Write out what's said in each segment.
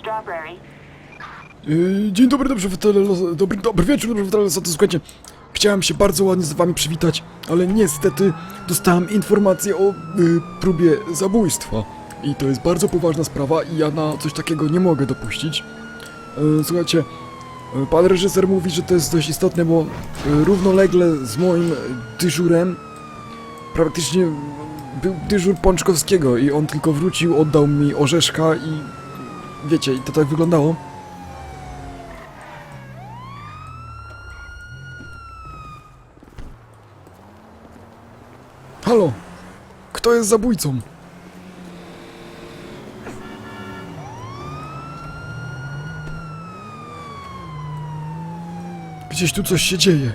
Strawberry. Yy, Dzień dobry, dobrze obywatele, Los- dobry, dobry wieczór, dobrze obywatele, Losato, słuchajcie, chciałem się bardzo ładnie z wami przywitać, ale niestety dostałem informację o yy, próbie zabójstwa i to jest bardzo poważna sprawa i ja na coś takiego nie mogę dopuścić. Yy, Słuchajcie, yy, pan reżyser mówi, że to jest dość istotne, bo równolegle z moim dyżurem praktycznie był dyżur Pączkowskiego i on tylko wrócił, oddał mi orzeszka i wiecie, to tak wyglądało. Halo? Kto jest zabójcą? Gdzieś tu coś się dzieje.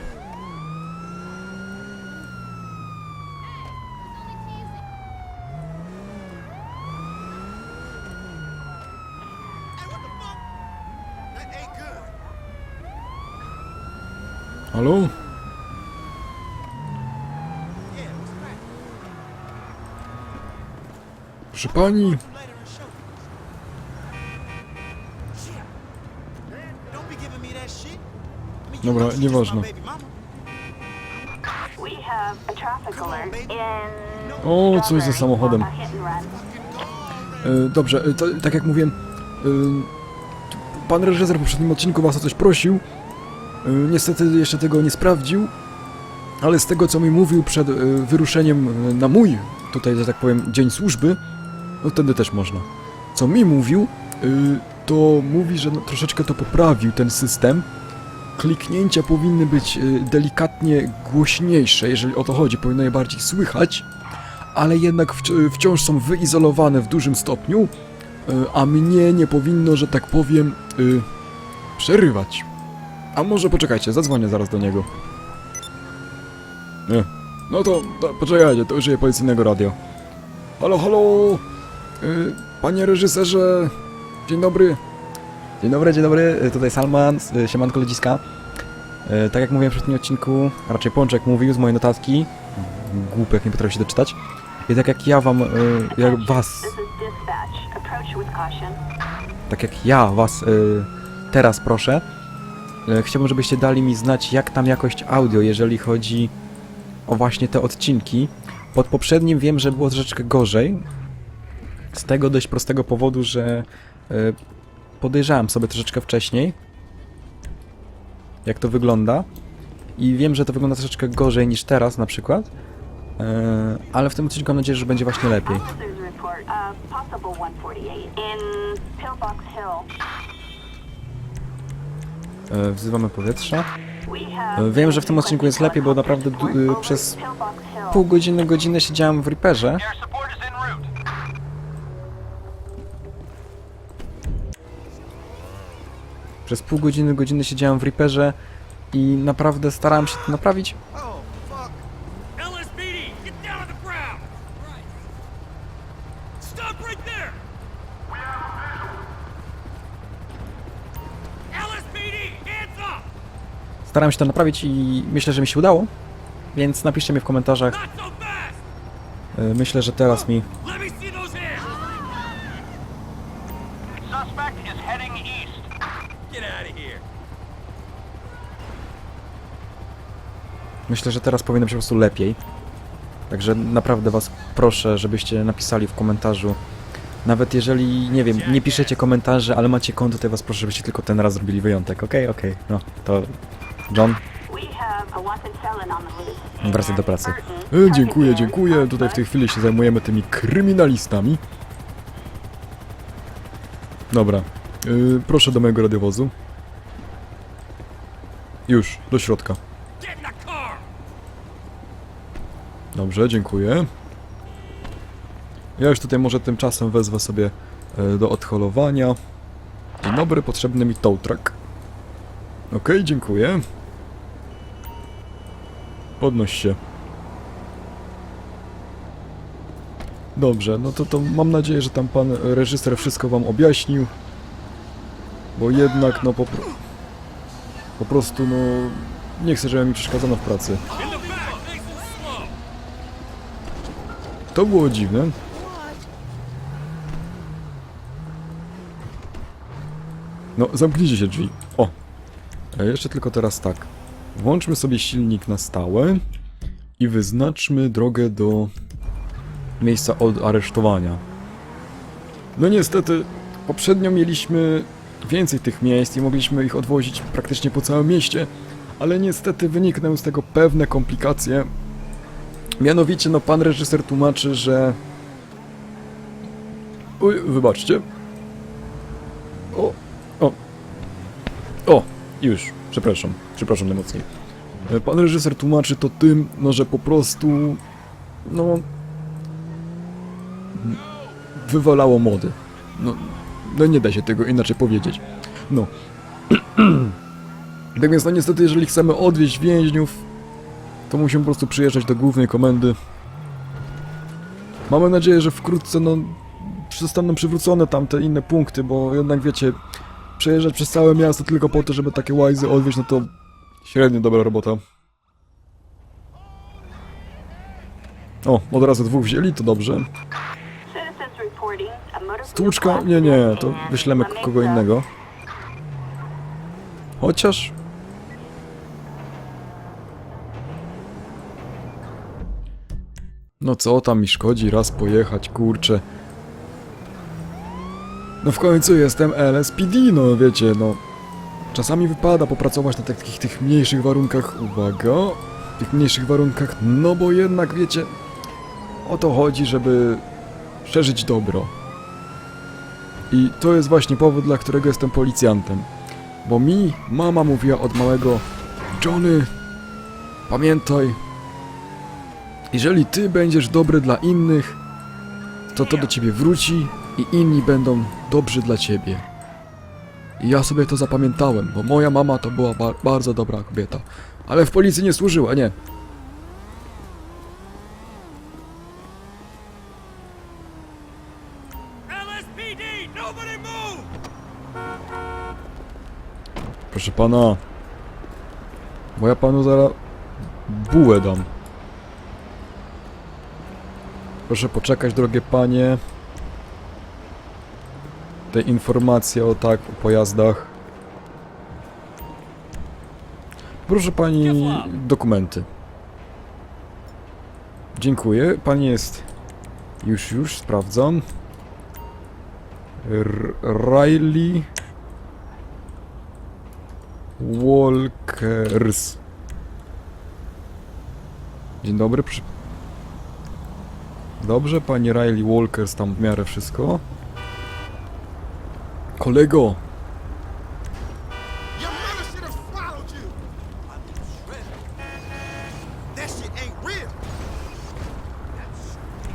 On, alert baby. in O, coś Strawberry. samochodem. E, dobrze, e, to, tak jak mówiłem, e, pan reżyser w poprzednim odcinku was o coś prosił. Niestety jeszcze tego nie sprawdził, ale z tego co mi mówił przed wyruszeniem na mój, tutaj że tak powiem, dzień służby, no wtedy też można. Co mi mówił, e, to mówi, że no, troszeczkę to poprawił ten system. Kliknięcia powinny być e, delikatnie głośniejsze, jeżeli o to chodzi, powinno je bardziej słychać ale jednak wci- wciąż są wyizolowane w dużym stopniu, y, a mnie nie powinno, że tak powiem, y, przerywać. A może poczekajcie, zadzwonię zaraz do niego. Nie. No to, to poczekajcie, to użyję policyjnego radio. Halo, halo! Y, panie reżyserze, dzień dobry. Dzień dobry, dzień dobry, y, tutaj Salman, y, siemanko ludziska. Y, Tak jak mówiłem w poprzednim odcinku, raczej Pączek mówił z mojej notatki, głupek nie potrafię się doczytać. Tak jak ja wam, jak was, tak jak ja was teraz proszę, chciałbym, żebyście dali mi znać, jak tam jakość audio, jeżeli chodzi o właśnie te odcinki. Pod poprzednim wiem, że było troszeczkę gorzej, z tego dość prostego powodu, że y, podejrzałem sobie troszeczkę wcześniej, jak to wygląda. I wiem, że to wygląda troszeczkę gorzej niż teraz na przykład. Yy, ale w tym odcinku mam nadzieję, że będzie właśnie lepiej. Officers report a possible 148 in Pillbox Hill. Yy, wzywamy Yy, wiem, że w tym odcinku jest lepiej, bo naprawdę przez pół godziny, godzinę siedziałem w Reaperze. Przez pół godziny, godzinę siedziałem w Reaperze i naprawdę starałem się to naprawić. Oh. Starałem się to naprawić i myślę, że mi się udało. Więc napiszcie mi w komentarzach. Yy, myślę, że teraz mi. Suspect is heading east. Myślę, że teraz powinno być po prostu lepiej. Także naprawdę was proszę, żebyście napisali w komentarzu. Nawet jeżeli, nie wiem, nie piszecie komentarzy, ale macie konto, to ja was proszę, żebyście tylko ten raz zrobili wyjątek. Okej, okej. No, to John, wracaj do pracy. E, dziękuję, dziękuję. Tutaj w tej chwili się zajmujemy tymi kryminalistami. Dobra. E, proszę do mojego radiowozu. Już, do środka. Dobrze, dziękuję. Ja już tutaj może tymczasem wezwę sobie e, do odholowania. Dzień dobry, potrzebny mi tow truck. Okej, dziękuję. Podnoś się. Dobrze, no to, to mam nadzieję, że tam pan reżyser wszystko wam objaśnił. Bo jednak, no po, po prostu, no... Nie chcę, żeby mi przeszkadzano w pracy. To było dziwne. No, zamknijcie się drzwi. O! A jeszcze tylko teraz tak. Włączmy sobie silnik na stałe i wyznaczmy drogę do miejsca od aresztowania. No niestety, poprzednio mieliśmy więcej tych miejsc i mogliśmy ich odwozić praktycznie po całym mieście, ale niestety wyniknęły z tego pewne komplikacje. Mianowicie, no pan reżyser tłumaczy, że... Oj, wybaczcie. O, o, o, już, przepraszam, przepraszam najmocniej. Pan reżyser tłumaczy to tym, no że po prostu, no... Wywalało mody. No, no nie da się tego inaczej powiedzieć. No. tak więc no niestety, jeżeli chcemy odwieźć więźniów, to musimy po prostu przyjeżdżać do głównej komendy. Mamy nadzieję, że wkrótce, no, zostaną przywrócone tamte inne punkty, bo jednak wiecie, przejeżdżać przez całe miasto tylko po to, żeby takie łajzy odwieźć, no to średnio dobra robota. O, od razu dwóch wzięli, to dobrze. Stłuczka? Nie, nie, to wyślemy kogo innego. Chociaż... No co tam mi szkodzi raz pojechać, kurczę. No w końcu jestem LSPD, no wiecie, no. Czasami wypada popracować na takich tych mniejszych warunkach, uwaga, tych mniejszych warunkach, no bo jednak wiecie, o to chodzi, żeby szerzyć dobro. I to jest właśnie powód, dla którego jestem policjantem. Bo mi mama mówiła od małego Johnny, pamiętaj, jeżeli ty będziesz dobry dla innych, to to do ciebie wróci i inni będą dobrzy dla ciebie. I ja sobie to zapamiętałem, bo moja mama to była ba bardzo dobra kobieta. Ale w policji nie służyła, nie. Proszę pana. Bo ja panu zaraz bułę dam. Proszę poczekać, drogie panie. Te informacje o tak, o pojazdach. Proszę pani dokumenty. Dziękuję. Pani jest. Już, już sprawdzam. R Riley. Walkers. Dzień dobry, proszę. Dobrze, pani Riley Walkers, tam w miarę wszystko. Kolego!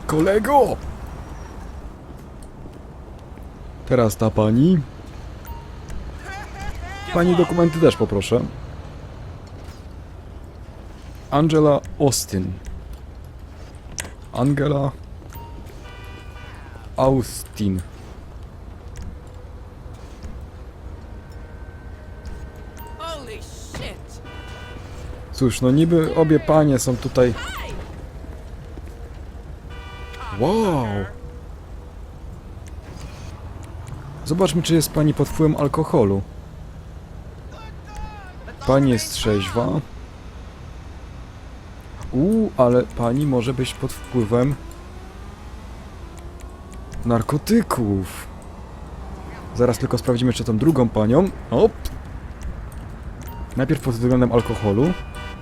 Kolego! Teraz ta pani. Pani dokumenty też poproszę. Angela Austin. Angela Austin. Cóż, no niby obie panie są tutaj. Wow! Zobaczmy, czy jest pani pod wpływem alkoholu. Pani jest trzeźwa. Uuu, ale pani może być pod wpływem narkotyków. Zaraz tylko sprawdzimy jeszcze tą drugą panią. Op! Najpierw pod względem alkoholu.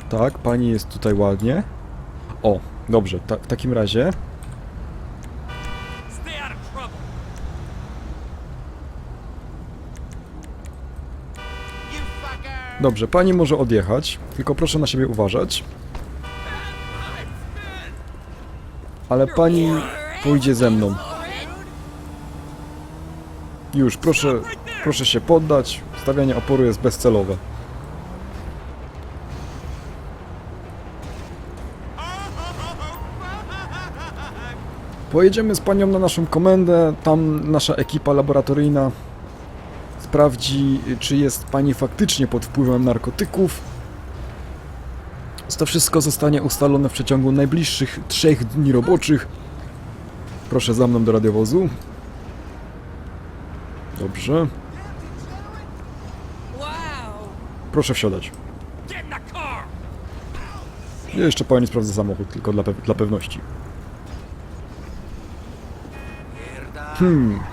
Tak, pani jest tutaj ładnie. O, dobrze, ta, w takim razie. Dobrze, pani może odjechać, tylko proszę na siebie uważać. Ale pani pójdzie ze mną. Już, proszę, proszę się poddać. Stawianie oporu jest bezcelowe. Pojedziemy z panią na naszą komendę. Tam nasza ekipa laboratoryjna sprawdzi, czy jest pani faktycznie pod wpływem narkotyków. To wszystko zostanie ustalone w przeciągu najbliższych trzech dni roboczych. Proszę za mną do radiowozu. Dobrze. Proszę wsiadać. Ja jeszcze pani sprawdzę samochód, tylko dla, pe dla pewności. Hmm.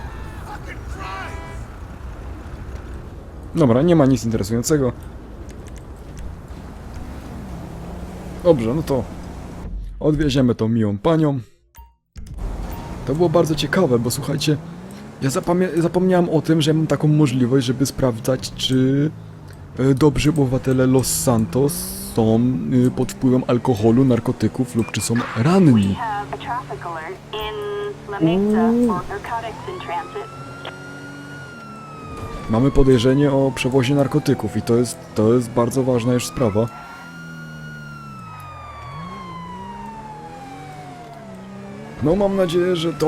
Dobra, nie ma nic interesującego. Dobrze, no to odwieziemy tą miłą panią. To było bardzo ciekawe, bo słuchajcie, ja zapomniałem o tym, że mam taką możliwość, żeby sprawdzać, czy e, dobrzy obywatele Los Santos są e, pod wpływem alkoholu, narkotyków lub czy są ranni. have Mamy podejrzenie o przewozie narkotyków i to jest, to jest bardzo ważna już sprawa. No mam nadzieję, że to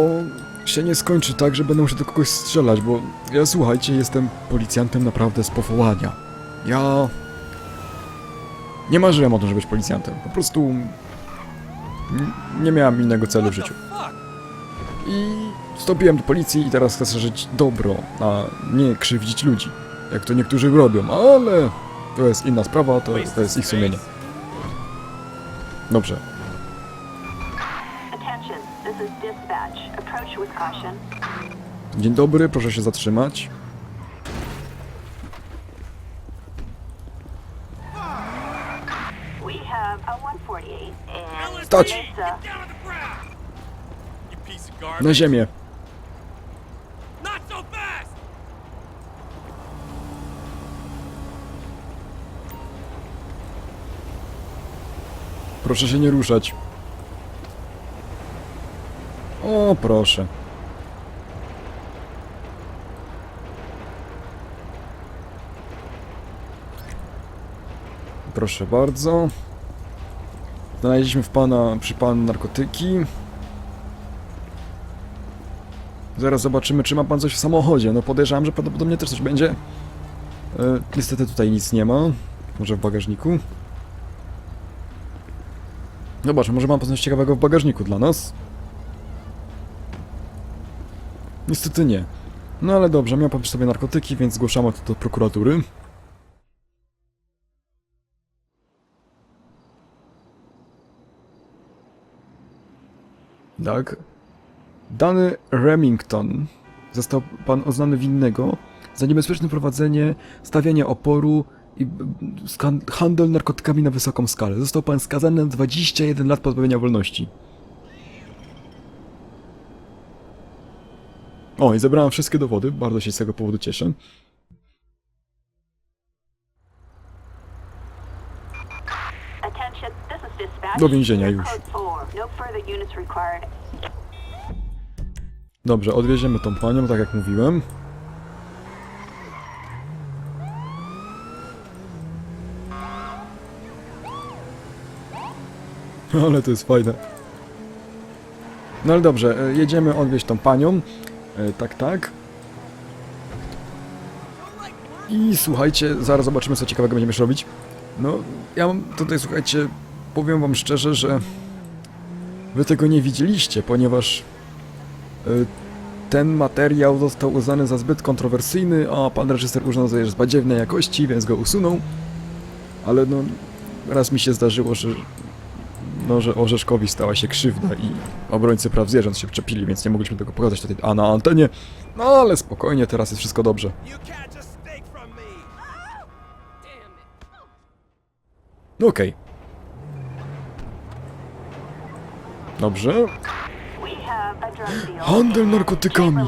się nie skończy tak, że będę musiał do kogoś strzelać, bo ja słuchajcie, jestem policjantem naprawdę z powołania. Ja... Nie marzyłem o tym, żeby być policjantem. Po prostu... Nie miałem innego celu w życiu. I wstąpiłem do policji i teraz chcę żyć dobro, a nie krzywdzić ludzi. Jak to niektórzy robią, ale to jest inna sprawa, to, to jest ich sumienie. Dobrze. Dzień dobry, proszę się zatrzymać. We have a Proszę się nie ruszać. O, proszę. Proszę bardzo. Znaleźliśmy w pana, przy panu narkotyki. Zaraz zobaczymy, czy ma pan coś w samochodzie. No podejrzewam, że prawdopodobnie też coś będzie. E, niestety tutaj nic nie ma. Może w bagażniku. Zobacz, może mam coś ciekawego w bagażniku dla nas? Niestety nie. No ale dobrze, miał pan przy sobie narkotyki, więc zgłaszamy to do prokuratury. Tak. Dany Remington został pan uznany winnego za niebezpieczne prowadzenie, stawianie oporu handel narkotykami na wysoką skalę. Został pan skazany na 21 lat pozbawienia wolności. O, i zebrałem wszystkie dowody, bardzo się z tego powodu cieszę. Do więzienia już. Code 4. No. Dobrze, odwieziemy tą panią, tak jak mówiłem. Ale to jest fajne. No ale dobrze, e, jedziemy odwieźć tą panią. E, Tak, tak. I słuchajcie, zaraz zobaczymy co ciekawego będziemy robić. No, ja mam tutaj, słuchajcie, powiem wam szczerze, że wy tego nie widzieliście, ponieważ e, ten materiał został uznany za zbyt kontrowersyjny, a pan reżyser uznał, że jest badziewnej jakości, więc go usunął. Ale no, raz mi się zdarzyło, że no, że Orzeszkowi stała się krzywda i obrońcy praw zwierząt się wczepili, więc nie mogliśmy tego pokazać tutaj, a na antenie. No ale spokojnie, teraz jest wszystko dobrze. No okej. Dobrze. Drug deal. Handel narkotykami.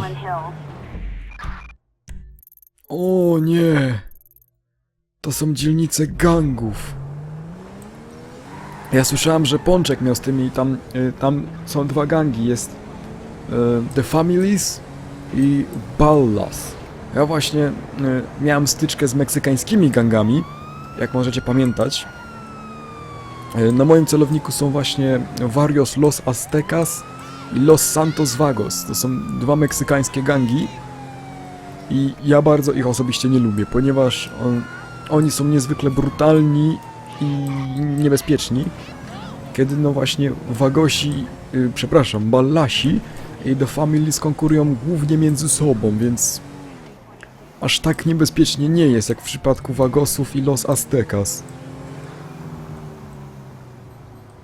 O nie! To są dzielnice gangów. Ja słyszałem, że Pączek miał z tymi tam. Y, tam są dwa gangi. Jest y, The Families i Ballas. Ja właśnie y, miałem styczkę z meksykańskimi gangami, jak możecie pamiętać. Na moim celowniku są właśnie Varios Los Aztecas i Los Santos Vagos. To są dwa meksykańskie gangi. I ja bardzo ich osobiście nie lubię, ponieważ on, oni są niezwykle brutalni i niebezpieczni. Kiedy no właśnie Wagosi, y, przepraszam, Ballasi i The Families konkurują głównie między sobą, więc aż tak niebezpiecznie nie jest, jak w przypadku Wagosów i Los Aztecas.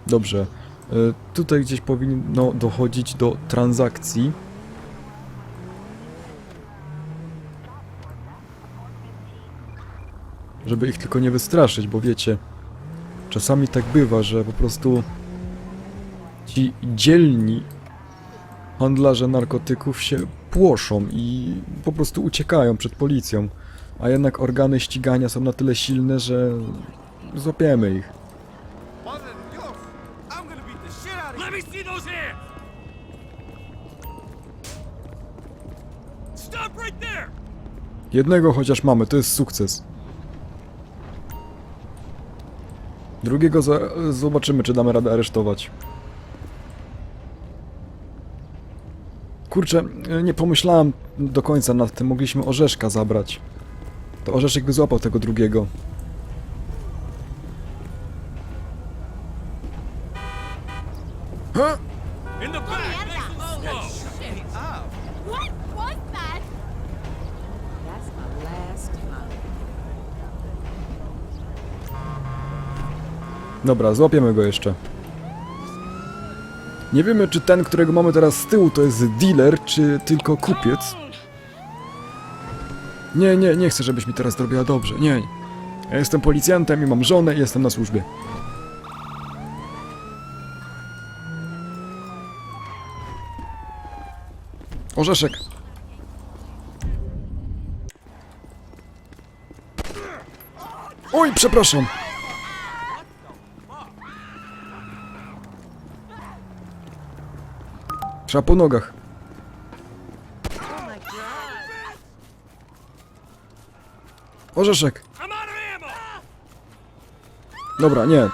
Dobrze. E, Tutaj gdzieś powinno dochodzić do transakcji. Żeby ich tylko nie wystraszyć, bo wiecie, czasami tak bywa, że po prostu ci dzielni handlarze narkotyków się płoszą i po prostu uciekają przed policją. A jednak organy ścigania są na tyle silne, że złapiemy ich. Jednego chociaż mamy, to jest sukces. Drugiego zobaczymy, czy damy radę aresztować. Kurczę, nie pomyślałem do końca nad tym, mogliśmy orzeszka zabrać. To orzeszek by złapał tego drugiego. In Dobra, złapiemy go jeszcze. Nie wiemy, czy ten, którego mamy teraz z tyłu, to jest dealer, czy tylko kupiec. Nie, nie, nie chcę, żebyś mi teraz zrobiła dobrze. Nie. Ja jestem policjantem i mam żonę i jestem na służbie. Orzeszek. Oj, przepraszam. Trzeba po nogach. Orzeszek. Dobra, nie.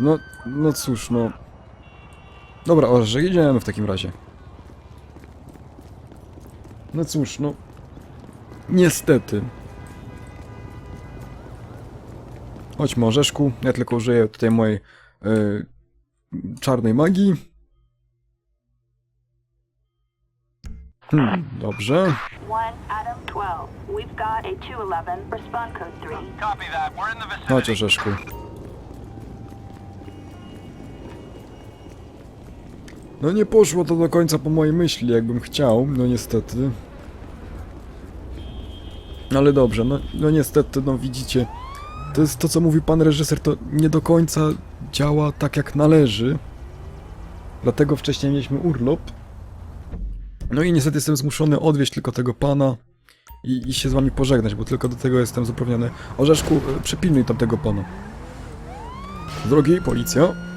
No, no cóż, no. Dobra, Orzeszek, idziemy w takim razie. No cóż, no. Niestety. Chodźmy, Orzeszku. Ja tylko użyję tutaj mojej y, czarnej magii. Hmm, dobrze. One, Adam No nie poszło to do końca po mojej myśli, jakbym chciał, no niestety. Ale dobrze, no, no niestety, no widzicie, to jest to, co mówi pan reżyser, to nie do końca działa tak, jak należy. Dlatego wcześniej mieliśmy urlop. No i niestety jestem zmuszony odwieźć tylko tego pana i, i się z wami pożegnać, bo tylko do tego jestem zupełniony. Orzeszku, e, przypilnuj tamtego pana. Drogi, policja.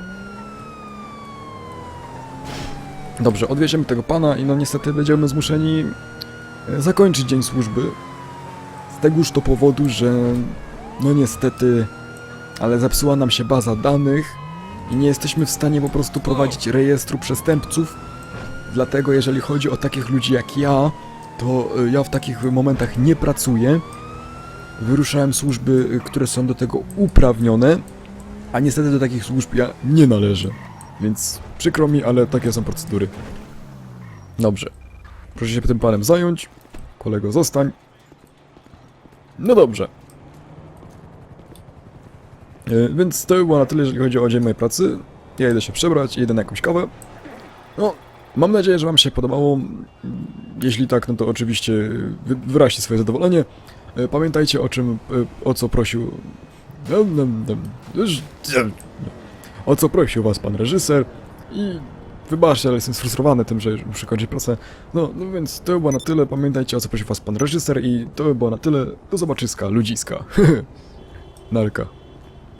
Dobrze, odwieziemy tego pana i no niestety będziemy zmuszeni e, zakończyć dzień służby. Z tegoż to powodu, że no niestety, ale zepsuła nam się baza danych i nie jesteśmy w stanie po prostu prowadzić rejestru przestępców. Dlatego jeżeli chodzi o takich ludzi jak ja, to e, ja w takich momentach nie pracuję. Wyruszałem służby, e, które są do tego uprawnione, a niestety do takich służb ja nie należę. Więc przykro mi, ale takie są procedury. Dobrze. Proszę się tym panem zająć. Kolego, zostań. No dobrze. E, Więc to by było na tyle, jeżeli chodzi o dzień mojej pracy. Ja idę się przebrać, idę na jakąś kawę. No, mam nadzieję, że wam się podobało. Jeśli tak, no to oczywiście wy- wyraźcie swoje zadowolenie. E, Pamiętajcie o czym, e, o co prosił... No, no, no, już- o co prosił was pan reżyser i wybaczcie, ale jestem sfrustrowany tym, że muszę kończyć pracę. No, no więc to by było na tyle, pamiętajcie o co prosił was pan reżyser i to by było na tyle. Do zobaczyska, ludziska. Narka.